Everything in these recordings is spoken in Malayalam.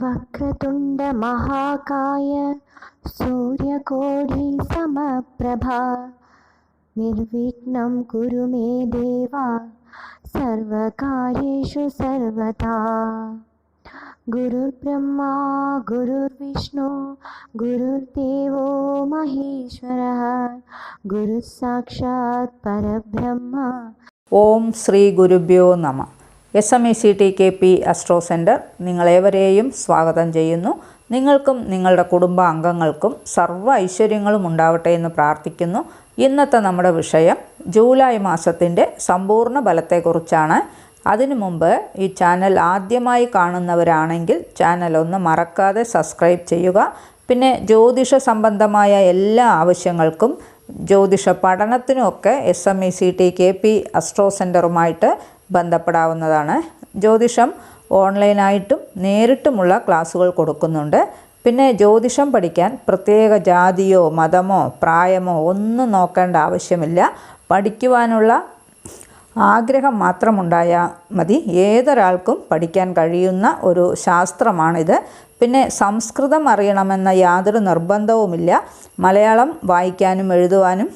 वक्रतुण्डमहाकाय सूर्यकोटिसमप्रभा निर्विघ्नं कुरु मे देवा सर्वकार्येषु सर्वदा गुरुर्ब्रह्मा गुरुर्विष्णु गुरुर्देवो महेश्वरः गुरुः साक्षात् परब्रह्म ഓം ശ്രീ ഗുരുഭ്യോ നമ S M E C T K P astro centre നിങ്ങളേവരെയും സ്വാഗതം ചെയ്യുന്നു. നിങ്ങൾക്കും നിങ്ങളുടെ കുടുംബാംഗങ്ങൾക്കും സർവ ഐശ്വര്യങ്ങളും ഉണ്ടാവട്ടെ എന്ന് പ്രാർത്ഥിക്കുന്നു. ഇന്നത്തെ നമ്മുടെ വിഷയം ജൂലൈ മാസത്തിന്റെ സമ്പൂർണ ബലത്തെക്കുറിച്ചാണ് അതിനു മുമ്പ് ഈ ചാനൽ ആദ്യമായി കാണുന്നവരാണെങ്കിൽ ചാനൽ ഒന്ന് മറക്കാതെ സബ്സ്ക്രൈബ് ചെയ്യുക. പിന്നെ ജ്യോതിഷ സംബന്ധമായ എല്ലാ ആവശ്യങ്ങൾക്കും ജ്യോതിഷ പഠനത്തിനുമൊക്കെ S M E C T K P astro സെന്ററുമായിട്ട് ബന്ധപ്പെടാവുന്നതാണ്. ജ്യോതിഷം ഓൺലൈനായിട്ടും നേരിട്ടുമുള്ള ക്ലാസ്സുകൾ കൊടുക്കുന്നുണ്ട്. പിന്നെ ജ്യോതിഷം പഠിക്കാൻ പ്രത്യേക ജാതിയോ മതമോ പ്രായമോ ഒന്നും നോക്കേണ്ട ആവശ്യമില്ല. പഠിക്കുവാനുള്ള ആഗ്രഹം മാത്രമുണ്ടായാൽ മതി. ഏതൊരാൾക്കും പഠിക്കാൻ കഴിയുന്ന ഒരു ശാസ്ത്രമാണിത്. പിന്നെ സംസ്കൃതം അറിയണമെന്ന യാതൊരു നിർബന്ധവുമില്ല. മലയാളം വായിക്കാനും എഴുതുവാനും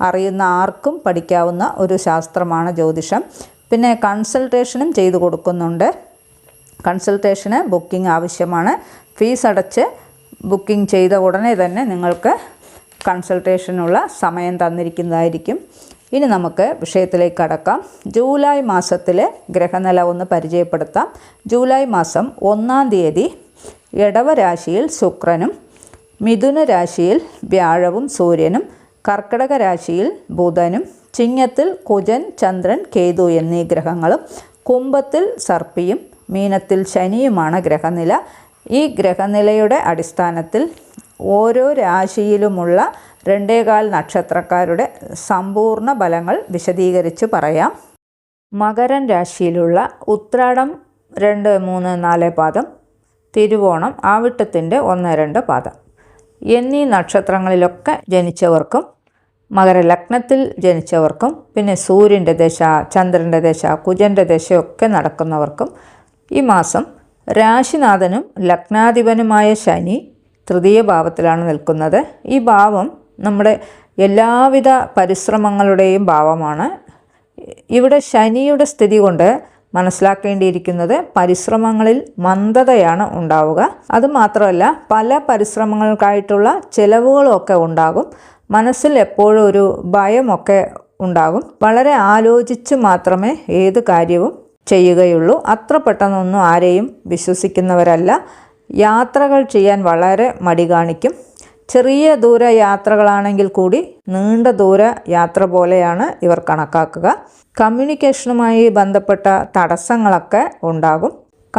അറിയുന്ന ആർക്കും പഠിക്കാവുന്ന ഒരു ശാസ്ത്രമാണ് ജ്യോതിഷം. പിന്നെ കൺസൾട്ടേഷനും ചെയ്തു കൊടുക്കുന്നുണ്ട്. കൺസൾട്ടേഷന് ബുക്കിംഗ് ആവശ്യമാണ്. ഫീസ് അടച്ച് ബുക്കിംഗ് ചെയ്ത ഉടനെ തന്നെ നിങ്ങൾക്ക് കൺസൾട്ടേഷനുള്ള സമയം തന്നിരിക്കുന്നതായിരിക്കും. ഇനി നമുക്ക് വിഷയത്തിലേക്ക് കടക്കാം. ജൂലൈ മാസത്തിലെ ഗ്രഹനില ഒന്ന് പരിചയപ്പെടുത്താം. ജൂലൈ മാസം ഒന്നാം തീയതി ഇടവരാശിയിൽ ശുക്രനും മിഥുന രാശിയിൽ വ്യാഴവും സൂര്യനും കർക്കിടക രാശിയിൽ ബുധനും ചിങ്ങത്തിൽ കുജൻ ചന്ദ്രൻ കേതു എന്നീ ഗ്രഹങ്ങളും കുംഭത്തിൽ സർപ്പിയും മീനത്തിൽ ശനിയുമാണ് ഗ്രഹനില. ഈ ഗ്രഹനിലയുടെ അടിസ്ഥാനത്തിൽ ഓരോ രാശിയിലുമുള്ള രണ്ടേകാൽ നക്ഷത്രക്കാരുടെ സമ്പൂർണ ഫലങ്ങൾ വിശദീകരിച്ച് പറയാം. മകരൻ രാശിയിലുള്ള ഉത്രാടം രണ്ട് മൂന്ന് നാല് പാദം തിരുവോണം ആവിട്ടത്തിന്റെ ഒന്ന് രണ്ട് പാദം. എന്നീ നക്ഷത്രങ്ങളിലൊക്കെ ജനിച്ചവർക്കും മകരലഗ്നത്തിൽ ജനിച്ചവർക്കും പിന്നെ സൂര്യന്റെ ദശ ചന്ദ്രന്റെ ദശ കുജന്റെ ദശയൊക്കെ നടക്കുന്നവർക്കും ഈ മാസം രാശിനാഥനും ലഗ്നാധിപനുമായ ശനി തൃതീയ ഭാവത്തിലാണ് നിൽക്കുന്നത്. ഈ ഭാവം നമ്മുടെ എല്ലാവിധ പരിശ്രമങ്ങളുടെയും ഭാവമാണ്. ഇവിടെ ശനിയുടെ സ്ഥിതി കൊണ്ട് മനസ്സിലാക്കേണ്ടിയിരിക്കുന്നത് പരിശ്രമങ്ങളിൽ മന്ദതയാണ് ഉണ്ടാവുക. അതുമാത്രമല്ല പല പരിശ്രമങ്ങൾക്കായിട്ടുള്ള ചിലവുകളൊക്കെ ഉണ്ടാകും. മനസ്സിൽ എപ്പോഴും ഒരു ഭയമൊക്കെ ഉണ്ടാകും. വളരെ ആലോചിച്ച് മാത്രമേ ഏത് കാര്യവും ചെയ്യുകയുള്ളൂ. അത്ര പെട്ടെന്നൊന്നും ആരെയും വിശ്വസിക്കുന്നവരല്ല. യാത്രകൾ ചെയ്യാൻ വളരെ മടി കാണിക്കും. ചെറിയ ദൂര യാത്രകളാണെങ്കിൽ കൂടി നീണ്ട ദൂര യാത്ര പോലെയാണ് ഇവർ കണക്കാക്കുക. കമ്മ്യൂണിക്കേഷനുമായി ബന്ധപ്പെട്ട തടസ്സങ്ങളൊക്കെ ഉണ്ടാകും.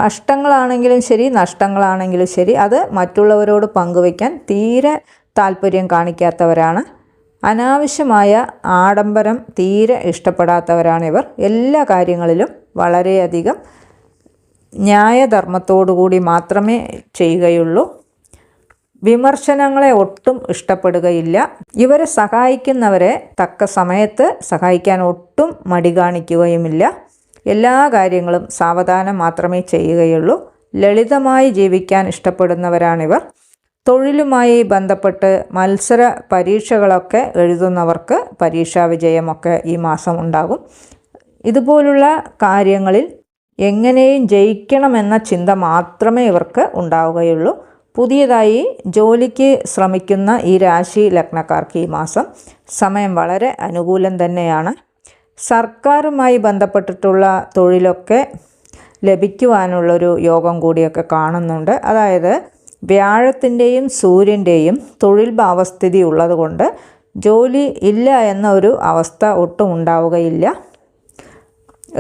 കഷ്ടങ്ങളാണെങ്കിലും ശരി നഷ്ടങ്ങളാണെങ്കിലും ശരി. അത് മറ്റുള്ളവരോട് പങ്കുവയ്ക്കാൻ തീരെ താല്പര്യം കാണിക്കാത്തവരാണ്. അനാവശ്യമായ ആഡംബരം തീരെ ഇഷ്ടപ്പെടാത്തവരാണിവർ എല്ലാ കാര്യങ്ങളിലും വളരെയധികം ന്യായധർമ്മത്തോടുകൂടി മാത്രമേ ചെയ്യുകയുള്ളൂ. വിമർശനങ്ങളെ ഒട്ടും ഇഷ്ടപ്പെടുകയില്ല. ഇവരെ സഹായിക്കുന്നവരെ തക്ക സമയത്ത് സഹായിക്കാൻ ഒട്ടും മടി കാണിക്കുകയുമില്ല. എല്ലാ കാര്യങ്ങളും സാവധാനം മാത്രമേ ചെയ്യുകയുള്ളൂ. ലളിതമായി ജീവിക്കാൻ ഇഷ്ടപ്പെടുന്നവരാണിവർ. തൊഴിലുമായി ബന്ധപ്പെട്ട് മത്സര പരീക്ഷകളൊക്കെ എഴുതുന്നവർക്ക് പരീക്ഷാ വിജയമൊക്കെ ഈ മാസം ഉണ്ടാകും. ഇതുപോലുള്ള കാര്യങ്ങളിൽ എങ്ങനെയും ജയിക്കണമെന്ന ചിന്ത മാത്രമേ ഇവർക്ക് ഉണ്ടാവുകയുള്ളൂ. പുതിയതായി ജോലിക്ക് ശ്രമിക്കുന്ന ഈ രാശി ലഗ്നക്കാർക്ക് ഈ മാസം സമയം വളരെ അനുകൂലം തന്നെയാണ്. സർക്കാരുമായി ബന്ധപ്പെട്ടിട്ടുള്ള തൊഴിലൊക്കെ ലഭിക്കുവാനുള്ളൊരു യോഗം കൂടിയൊക്കെ കാണുന്നുണ്ട്. അതായത് വ്യാഴത്തിന്റെയും സൂര്യന്റെയും തൊഴിൽ ഭാവസ്ഥിതി ഉള്ളതുകൊണ്ട് ജോലി ഇല്ല എന്ന ഒരു അവസ്ഥ ഒട്ടും ഉണ്ടാവുകയില്ല.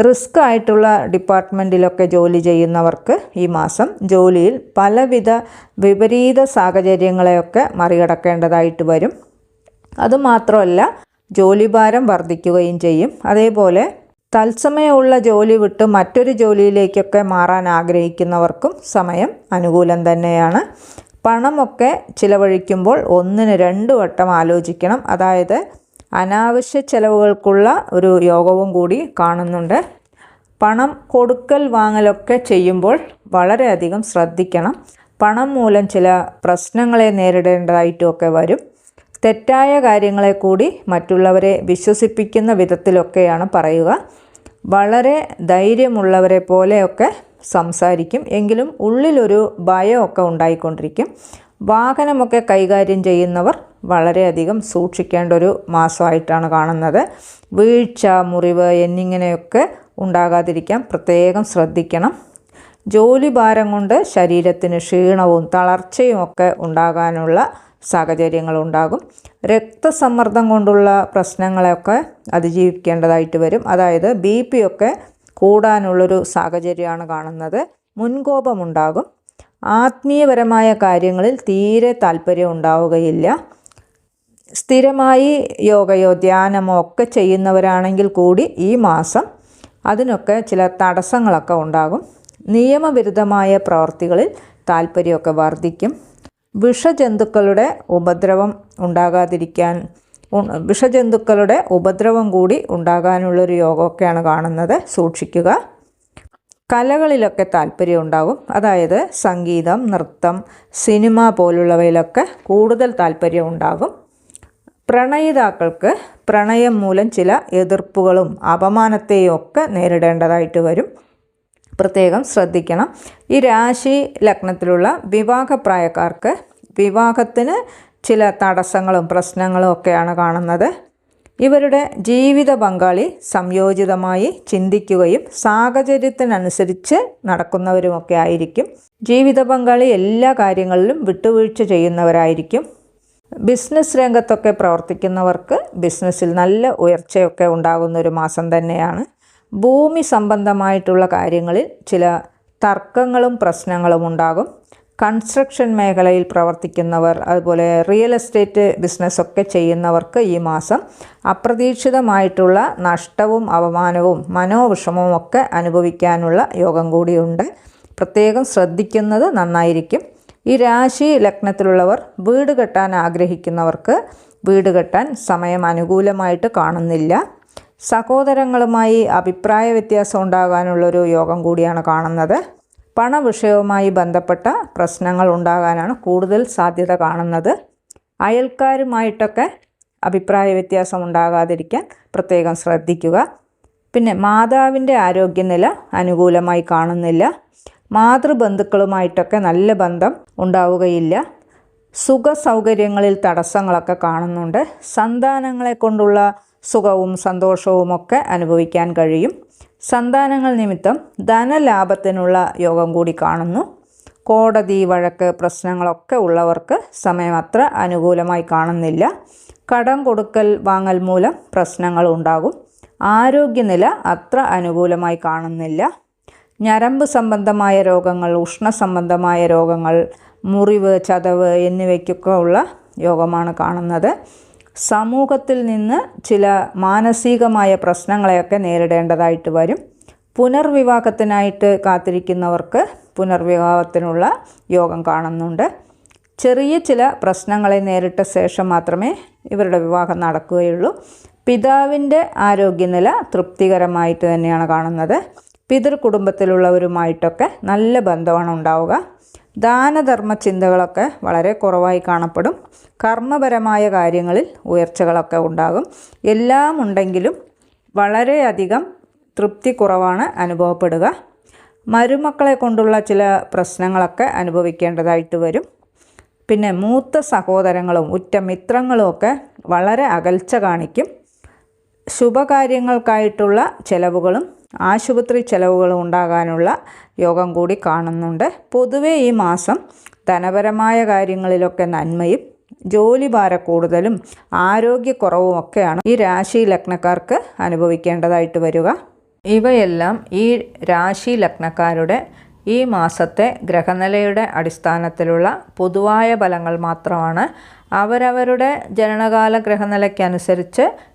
റിസ്ക് ആയിട്ടുള്ള ഡിപ്പാർട്ട്മെന്റിലൊക്കെ ജോലി ചെയ്യുന്നവർക്ക് ഈ മാസം ജോലിയിൽ പലവിധ വിപരീത സാഹചര്യങ്ങളെയൊക്കെ മറികടക്കേണ്ടതായിട്ട് വരും. അതുമാത്രമല്ല ജോലിഭാരം വർദ്ധിക്കുകയും ചെയ്യും. അതേപോലെ തത്സമയമുള്ള ജോലി വിട്ട് മറ്റൊരു ജോലിയിലേക്കൊക്കെ മാറാൻ ആഗ്രഹിക്കുന്നവർക്കും സമയം അനുകൂലം തന്നെയാണ്. പണമൊക്കെ ചിലവഴിക്കുമ്പോൾ ഒന്നിന് രണ്ട് വട്ടം ആലോചിക്കണം. അതായത് അനാവശ്യ ചെലവുകൾക്കുള്ള ഒരു യോഗവും കൂടി കാണുന്നുണ്ട്. പണം കൊടുക്കൽ വാങ്ങലൊക്കെ ചെയ്യുമ്പോൾ വളരെയധികം ശ്രദ്ധിക്കണം. പണം മൂലം ചില പ്രശ്നങ്ങളെ നേരിടേണ്ടതായിട്ടുമൊക്കെ വരും. തെറ്റായ കാര്യങ്ങളെ കൂടി മറ്റുള്ളവരെ വിശ്വസിപ്പിക്കുന്ന വിധത്തിലൊക്കെയാണ് പറയുക. വളരെ ധൈര്യമുള്ളവരെ പോലെയൊക്കെ സംസാരിക്കും. എങ്കിലും ഉള്ളിലൊരു ഭയമൊക്കെ ഉണ്ടായിക്കൊണ്ടിരിക്കും. വാഹനമൊക്കെ കൈകാര്യം ചെയ്യുന്നവർ വളരെയധികം സൂക്ഷിക്കേണ്ട ഒരു മാസമായിട്ടാണ് കാണുന്നത്. വീഴ്ച മുറിവ് എന്നിങ്ങനെയൊക്കെ ഉണ്ടാകാതിരിക്കാൻ പ്രത്യേകം ശ്രദ്ധിക്കണം. ജോലി ഭാരം കൊണ്ട് ശരീരത്തിന് ക്ഷീണവും തളർച്ചയും ഒക്കെ ഉണ്ടാകാനുള്ള സാഹചര്യങ്ങളുണ്ടാകും. രക്തസമ്മർദ്ദം കൊണ്ടുള്ള പ്രശ്നങ്ങളെയൊക്കെ അതിജീവിക്കേണ്ടതായിട്ട് വരും. അതായത് ബി പി ഒക്കെ കൂടാനുള്ളൊരു സാഹചര്യമാണ് കാണുന്നത്. മുൻകോപമുണ്ടാകും. ആത്മീയപരമായ കാര്യങ്ങളിൽ തീരെ താല്പര്യം ഉണ്ടാവുകയില്ല. സ്ഥിരമായി യോഗയോ ധ്യാനമോ ഒക്കെ ചെയ്യുന്നവരാണെങ്കിൽ കൂടി ഈ മാസം അതിനൊക്കെ ചില തടസ്സങ്ങളൊക്കെ ഉണ്ടാകും. നിയമവിരുദ്ധമായ പ്രവർത്തികളിൽ താല്പര്യമൊക്കെ വർദ്ധിക്കും. വിഷജന്തുക്കളുടെ ഉപദ്രവം ഉണ്ടാകാതിരിക്കാൻ വിഷജന്തുക്കളുടെ ഉപദ്രവം കൂടി ഉണ്ടാകാനുള്ളൊരു യോഗമൊക്കെയാണ് കാണുന്നത്. സൂക്ഷിക്കുക. കലകളിലൊക്കെ താല്പര്യം ഉണ്ടാകും. അതായത് സംഗീതം നൃത്തം സിനിമ പോലുള്ളവയിലൊക്കെ കൂടുതൽ താല്പര്യം ഉണ്ടാകും. പ്രണയിതാക്കൾക്ക് പ്രണയം മൂലം ചില എതിർപ്പുകളും അപമാനത്തെയും ഒക്കെ നേരിടേണ്ടതായിട്ട് വരും. പ്രത്യേകം ശ്രദ്ധിക്കണം. ഈ രാശി ലഗ്നത്തിലുള്ള വിവാഹപ്രായക്കാർക്ക് വിവാഹത്തിന് ചില തടസ്സങ്ങളും പ്രശ്നങ്ങളും ഒക്കെയാണ് കാണുന്നത്. ഇവരുടെ ജീവിത പങ്കാളി സംയോജിതമായി ചിന്തിക്കുകയും സാഹചര്യത്തിനനുസരിച്ച് നടക്കുന്നവരുമൊക്കെ ആയിരിക്കും. ജീവിത പങ്കാളി എല്ലാ കാര്യങ്ങളിലും വിട്ടുവീഴ്ച ചെയ്യുന്നവരായിരിക്കും. ബിസിനസ് രംഗത്തൊക്കെ പ്രവർത്തിക്കുന്നവർക്ക് ബിസിനസ്സിൽ നല്ല ഉയർച്ചയൊക്കെ ഉണ്ടാകുന്ന ഒരു മാസം തന്നെയാണ്. ഭൂമി സംബന്ധമായിട്ടുള്ള കാര്യങ്ങളിൽ ചില തർക്കങ്ങളും പ്രശ്നങ്ങളും ഉണ്ടാകും. കൺസ്ട്രക്ഷൻ മേഖലയിൽ പ്രവർത്തിക്കുന്നവർ അതുപോലെ റിയൽ എസ്റ്റേറ്റ് ബിസിനസ്സൊക്കെ ചെയ്യുന്നവർക്ക് ഈ മാസം അപ്രതീക്ഷിതമായിട്ടുള്ള നഷ്ടവും അപമാനവും മനോവിഷമവും ഒക്കെ അനുഭവിക്കാനുള്ള യോഗം കൂടിയുണ്ട്. പ്രത്യേകം ശ്രദ്ധിക്കുന്നത് നന്നായിരിക്കും. ഈ രാശി ലഗ്നത്തിലുള്ളവർ വീട് കെട്ടാൻ ആഗ്രഹിക്കുന്നവർക്ക് വീട് കെട്ടാൻ സമയം അനുകൂലമായിട്ട് കാണുന്നില്ല. സഹോദരങ്ങളുമായി അഭിപ്രായ വ്യത്യാസം ഉണ്ടാകാനുള്ളൊരു യോഗം കൂടിയാണ് കാണുന്നത്. പണവിഷയവുമായി ബന്ധപ്പെട്ട പ്രശ്നങ്ങൾ ഉണ്ടാകാനാണ് കൂടുതൽ സാധ്യത കാണുന്നത്. അയൽക്കാരുമായിട്ടൊക്കെ അഭിപ്രായ വ്യത്യാസം ഉണ്ടാകാതിരിക്കാൻ പ്രത്യേകം ശ്രദ്ധിക്കുക. പിന്നെ മാതാവിന്റെ ആരോഗ്യനില അനുകൂലമായി കാണുന്നില്ല. മാതൃബന്ധുക്കളുമായിട്ടൊക്കെ നല്ല ബന്ധം ഉണ്ടാവുകയില്ല. സുഖ സൗകര്യങ്ങളിൽ തടസ്സങ്ങളൊക്കെ കാണുന്നുണ്ട്. സന്താനങ്ങളെ കൊണ്ടുള്ള സുഖവും സന്തോഷവും ഒക്കെ അനുഭവിക്കാൻ കഴിയും. സന്താനങ്ങൾ നിമിത്തം ധനലാഭത്തിനുള്ള യോഗം കൂടി കാണുന്നു. കോടതി വഴക്ക് പ്രശ്നങ്ങളൊക്കെ ഉള്ളവർക്ക് സമയം അത്ര അനുകൂലമായി കാണുന്നില്ല. കടം കൊടുക്കൽ വാങ്ങൽ മൂലം പ്രശ്നങ്ങൾ ഉണ്ടാകും. ആരോഗ്യനില അത്ര അനുകൂലമായി കാണുന്നില്ല. ഞരമ്പ് സംബന്ധമായ രോഗങ്ങൾ ഉഷ്ണ സംബന്ധമായ രോഗങ്ങൾ മുറിവ് ചതവ് എന്നിവയ്ക്കൊക്കെ ഉള്ള യോഗമാണ് കാണുന്നത്. സമൂഹത്തിൽ നിന്ന് ചില മാനസികമായ പ്രശ്നങ്ങളെയൊക്കെ നേരിടേണ്ടതായിട്ട് വരും. പുനർവിവാഹത്തിനായിട്ട് കാത്തിരിക്കുന്നവർക്ക് പുനർവിവാഹത്തിനുള്ള യോഗം കാണുന്നുണ്ട്. ചെറിയ ചില പ്രശ്നങ്ങളെ നേരിട്ട ശേഷം മാത്രമേ ഇവരുടെ വിവാഹം നടക്കുകയുള്ളൂ. പിതാവിന്റെ ആരോഗ്യനില തൃപ്തികരമായിട്ട് തന്നെയാണ് കാണുന്നത്. പിതൃ കുടുംബത്തിലുള്ളവരുമായിട്ടൊക്കെ നല്ല ബന്ധമാണ് ഉണ്ടാവുക. ദാനധർമ്മ ചിന്തകളൊക്കെ വളരെ കുറവായി കാണപ്പെടും. കർമ്മപരമായ കാര്യങ്ങളിൽ ഉയർച്ചകളൊക്കെ ഉണ്ടാകും. എല്ലാം ഉണ്ടെങ്കിലും വളരെയധികം തൃപ്തി കുറവാണ് അനുഭവപ്പെടുക. മരുമക്കളെ കൊണ്ടുള്ള ചില പ്രശ്നങ്ങളൊക്കെ അനുഭവിക്കേണ്ടതായിട്ട് വരും. പിന്നെ മൂത്ത സഹോദരങ്ങളും ഉറ്റ മിത്രങ്ങളും ഒക്കെ വളരെ അകൽച്ച കാണിക്കും. ശുഭകാര്യങ്ങൾക്കായിട്ടുള്ള ചിലവുകളും ആശുപത്രി ചെലവുകൾ ഉണ്ടാകാനുള്ള യോഗം കൂടി കാണുന്നുണ്ട്. പൊതുവെ ഈ മാസം ധനപരമായ കാര്യങ്ങളിലൊക്കെ നന്മയും ജോലി കൂടുതലും ആരോഗ്യക്കുറവും ഒക്കെയാണ് ഈ രാശി ലഗ്നക്കാർക്ക് അനുഭവിക്കേണ്ടതായിട്ട് വരിക. ഇവയെല്ലാം ഈ രാശി ലഗ്നക്കാരുടെ ഈ മാസത്തെ ഗ്രഹനിലയുടെ അടിസ്ഥാനത്തിലുള്ള പൊതുവായ ഫലങ്ങൾ മാത്രമാണ്. അവരവരുടെ ജനനകാല ഗ്രഹനിലയ്ക്കനുസരിച്ച്